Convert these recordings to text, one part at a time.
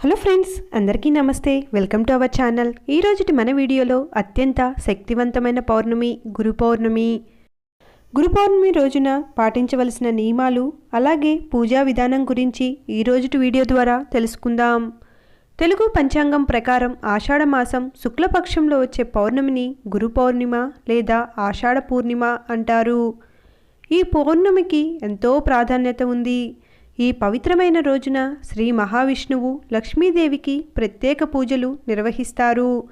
Hello friends అందరికీ నమస్తే. Welcome to our channel. ఈరోజుటి మన వీడియోలో అత్యంత శక్తివంతమైన పౌర్ణమి గురు పౌర్ణమి. గురు పౌర్ణమి రోజున పాటించవలసిన నియమాలు అలాగే పూజా విధానం గురించి ఈ రోజుటి వీడియో ద్వారా తెలుసుకుందాం. తెలుగు పంచాంగం ప్రకారం ఆషాఢ మాసం శుక్లపక్షంలో వచ్చే పౌర్ణమిని గురు పౌర్ణిమ లేదా ఆషాఢ పూర్ణిమ అంటారు. ఈ పౌర్ణమికి ఎంతో ప్రాధాన్యత ఉంది. ఈ పవిత్రమైన రోజున శ్రీ మహావిష్ణువు లక్ష్మీదేవికి ప్రత్యేక పూజలు నిర్వహిస్తారు.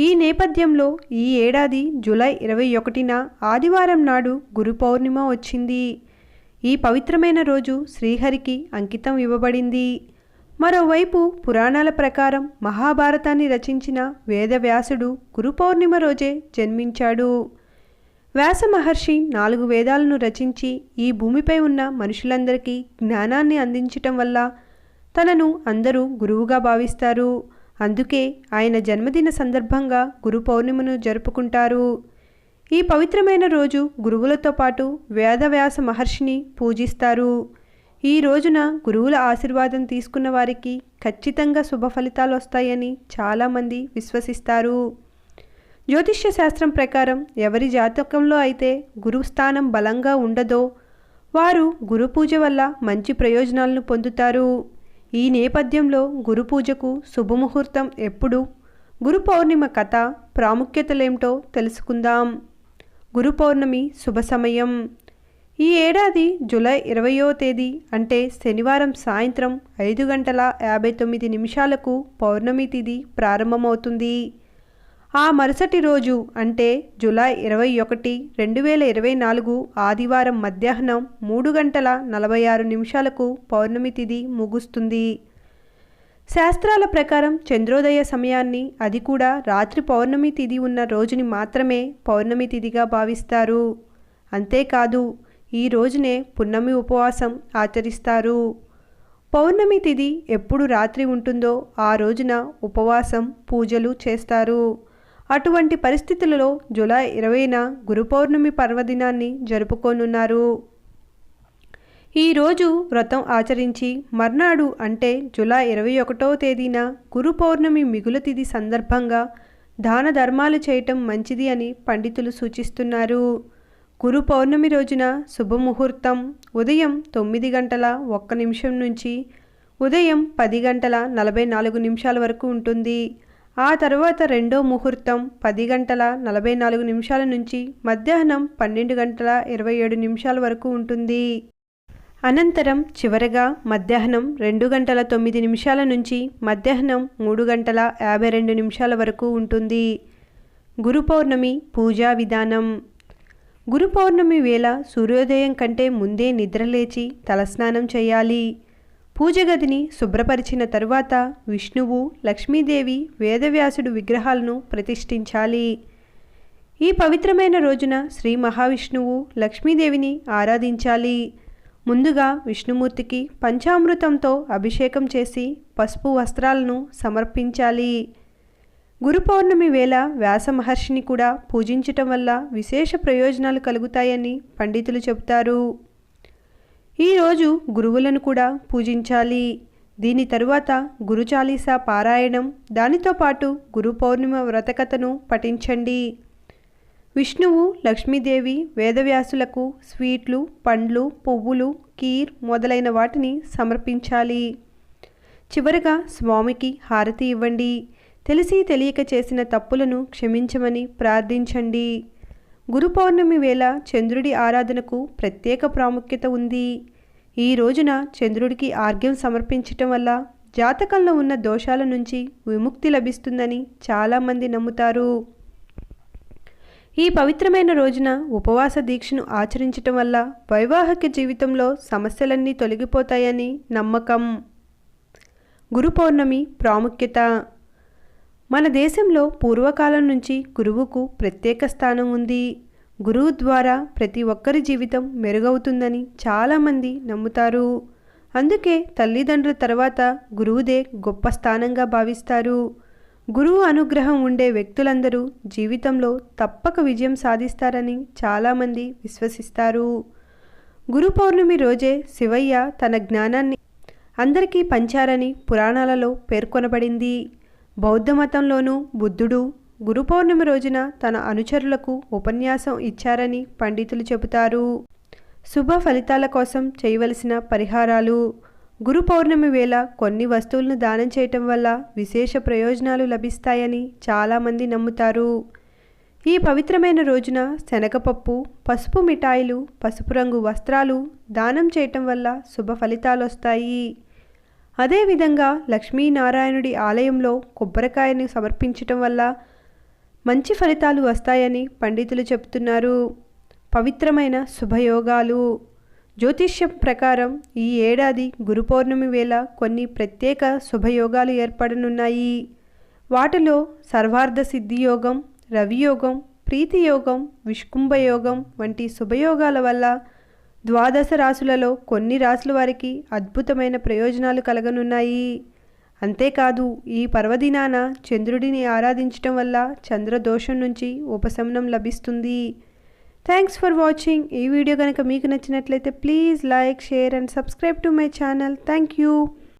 ఈ నేపథ్యంలో ఈ ఏడాది జూలై ఇరవై ఒకటిన ఆదివారం నాడు గురు పౌర్ణిమ వచ్చింది. ఈ పవిత్రమైన రోజు శ్రీహరికి అంకితం ఇవ్వబడింది. మరోవైపు పురాణాల ప్రకారం మహాభారతాన్ని రచించిన వేదవ్యాసుడు గురు పౌర్ణిమ రోజే జన్మించాడు. వ్యాస మహర్షి నాలుగు వేదాలను రచించి ఈ భూమిపై ఉన్న మనుషులందరికీ జ్ఞానాన్ని అందించటం వల్ల తనను అందరూ గురువుగా భావిస్తారు. అందుకే ఆయన జన్మదిన సందర్భంగా గురు పౌర్ణిమను జరుపుకుంటారు. ఈ పవిత్రమైన రోజు గురువులతో పాటు వేదవ్యాస మహర్షిని పూజిస్తారు. ఈ రోజున గురువుల ఆశీర్వాదం తీసుకున్న వారికి ఖచ్చితంగా శుభ ఫలితాలు వస్తాయని చాలామంది విశ్వసిస్తారు. జ్యోతిష్య శాస్త్రం ప్రకారం ఎవరి జాతకంలో అయితే గురుస్థానం బలంగా ఉండదో వారు గురు పూజ వల్ల మంచి ప్రయోజనాలను పొందుతారు. ఈ నేపథ్యంలో గురు పూజకు శుభముహూర్తం ఎప్పుడు గురు పౌర్ణిమ కథ ప్రాముఖ్యతలేమిటో తెలుసుకుందాం. గురు పౌర్ణమి శుభ సమయం. ఈ ఏడాది జూలై ఇరవయో తేదీ అంటే శనివారం సాయంత్రం ఐదు గంటల యాభై తొమ్మిది నిమిషాలకు పౌర్ణమి తిథి ప్రారంభమవుతుంది. ఆ మరుసటి రోజు అంటే జూలై ఇరవై ఒకటి రెండు వేల ఇరవై నాలుగు ఆదివారం మధ్యాహ్నం మూడు గంటల నలభై ఆరు నిమిషాలకు పౌర్ణమి తిథి ముగుస్తుంది. శాస్త్రాల ప్రకారం చంద్రోదయ సమయాన్ని అది కూడా రాత్రి పౌర్ణమి తిథి ఉన్న రోజుని మాత్రమే పౌర్ణమి తిథిగా భావిస్తారు. అంతేకాదు ఈ రోజునే పున్నమి ఉపవాసం ఆచరిస్తారు. పౌర్ణమి తిథి ఎప్పుడు రాత్రి ఉంటుందో ఆ రోజున ఉపవాసం పూజలు చేస్తారు. అటువంటి పరిస్థితులలో జూలై ఇరవైన గురు పౌర్ణమి పర్వదినాన్ని జరుపుకోనున్నారు. ఈరోజు వ్రతం ఆచరించి మర్నాడు అంటే జూలై ఇరవై ఒకటో తేదీన గురు పౌర్ణమి మిగులు తిథి సందర్భంగా దాన ధర్మాలు చేయటం మంచిది అని పండితులు సూచిస్తున్నారు. గురు పౌర్ణమి రోజున శుభముహూర్తం ఉదయం తొమ్మిది గంటల ఒక్క నిమిషం నుంచి ఉదయం పది గంటల నలభై నాలుగు నిమిషాల వరకు ఉంటుంది. ఆ తర్వాత రెండో ముహూర్తం పది గంటల నలభై నాలుగు నిమిషాల నుంచి మధ్యాహ్నం పన్నెండు గంటల ఇరవై ఏడు నిమిషాల వరకు ఉంటుంది. అనంతరం చివరగా మధ్యాహ్నం రెండు గంటల తొమ్మిది నిమిషాల నుంచి మధ్యాహ్నం మూడు గంటల యాభై రెండు నిమిషాల వరకు ఉంటుంది. గురు పౌర్ణమి పూజా విధానం. గురు పౌర్ణమి వేళ సూర్యోదయం కంటే ముందే నిద్రలేచి తలస్నానం చేయాలి. పూజ గదిని శుభ్రపరిచిన తరువాత విష్ణువు లక్ష్మీదేవి వేదవ్యాసుడు విగ్రహాలను ప్రతిష్ఠించాలి. ఈ పవిత్రమైన రోజున శ్రీ మహావిష్ణువు లక్ష్మీదేవిని ఆరాధించాలి. ముందుగా విష్ణుమూర్తికి పంచామృతంతో అభిషేకం చేసి పసుపు వస్త్రాలను సమర్పించాలి. గురు పౌర్ణమి వేళ వ్యాస మహర్షిని కూడా పూజించటం వల్ల విశేష ప్రయోజనాలు కలుగుతాయని పండితులు చెబుతారు. ఈరోజు గురువులను కూడా పూజించాలి. దీని తరువాత గురు చాలీసా పారాయణం. దానితో పాటు గురు పౌర్ణిమ వ్రతకథను పఠించండి. విష్ణువు లక్ష్మీదేవి వేదవ్యాసులకు స్వీట్లు పండ్లు పువ్వులు కీర్ మొదలైన వాటిని సమర్పించాలి. చివరగా స్వామికి హారతి ఇవ్వండి. తెలిసి తెలియక చేసిన తప్పులను క్షమించమని ప్రార్థించండి. గురు పౌర్ణమి వేళ చంద్రుడి ఆరాధనకు ప్రత్యేక ప్రాముఖ్యత ఉంది. ఈ రోజున చంద్రుడికి ఆర్ఘ్యం సమర్పించటం వల్ల జాతకంలో ఉన్న దోషాల నుంచి విముక్తి లభిస్తుందని చాలామంది నమ్ముతారు. ఈ పవిత్రమైన రోజున ఉపవాస దీక్షను ఆచరించటం వల్ల వైవాహిక జీవితంలో సమస్యలన్నీ తొలగిపోతాయని నమ్మకం. గురు పౌర్ణమి ప్రాముఖ్యత మన దేశంలో పూర్వకాలం నుంచి గురువుకు ప్రత్యేక స్థానం ఉంది. గురువు ద్వారా ప్రతి ఒక్కరి జీవితం మెరుగవుతుందని చాలామంది నమ్ముతారు. అందుకే తల్లిదండ్రుల తర్వాత గురువుదే గొప్ప స్థానంగా భావిస్తారు. గురువు అనుగ్రహం ఉండే వ్యక్తులందరూ జీవితంలో తప్పక విజయం సాధిస్తారని చాలామంది విశ్వసిస్తారు. గురు పౌర్ణమి రోజే శివయ్య తన జ్ఞానాన్ని అందరికీ పంచారని పురాణాలలో పేర్కొనబడింది. బౌద్ధ మతంలోనూ బుద్ధుడు గురు పౌర్ణమి రోజున తన అనుచరులకు ఉపన్యాసం ఇచ్చారని పండితులు చెబుతారు. శుభ ఫలితాల కోసం చేయవలసిన పరిహారాలు. గురు పౌర్ణమి వేళ కొన్ని వస్తువులను దానం చేయటం వల్ల విశేష ప్రయోజనాలు లభిస్తాయని చాలామంది నమ్ముతారు. ఈ పవిత్రమైన రోజున శనగపప్పు పసుపు మిఠాయిలు పసుపు రంగు వస్త్రాలు దానం చేయటం వల్ల శుభ ఫలితాలు వస్తాయి అదేవిధంగా లక్ష్మీనారాయణుడి ఆలయంలో కొబ్బరికాయని సమర్పించటం వల్ల మంచి ఫలితాలు వస్తాయని పండితులు చెబుతున్నారు. పవిత్రమైన శుభయోగాలు. జ్యోతిష్యం ప్రకారం ఈ ఏడాది గురు పౌర్ణమి వేళ కొన్ని ప్రత్యేక శుభయోగాలు ఏర్పడనున్నాయి. వాటిలో సర్వార్థ సిద్ధి యోగం రవియోగం ప్రీతియోగం విష్కుంభయోగం వంటి శుభయోగాల వల్ల ద్వాదశ రాసులలో కొన్ని రాసుల వారికి అద్భుతమైన ప్రయోజనాలు కలగనున్నాయి. అంతేకాదు ఈ పర్వదినాన చంద్రుడిని ఆరాధించటం వల్ల చంద్రదోషం నుంచి ఉపశమనం లభిస్తుంది. థ్యాంక్స్ ఫర్ వాచింగ్ ఈ వీడియో కనుక మీకు నచ్చినట్లయితే please like share and subscribe to my channel thank you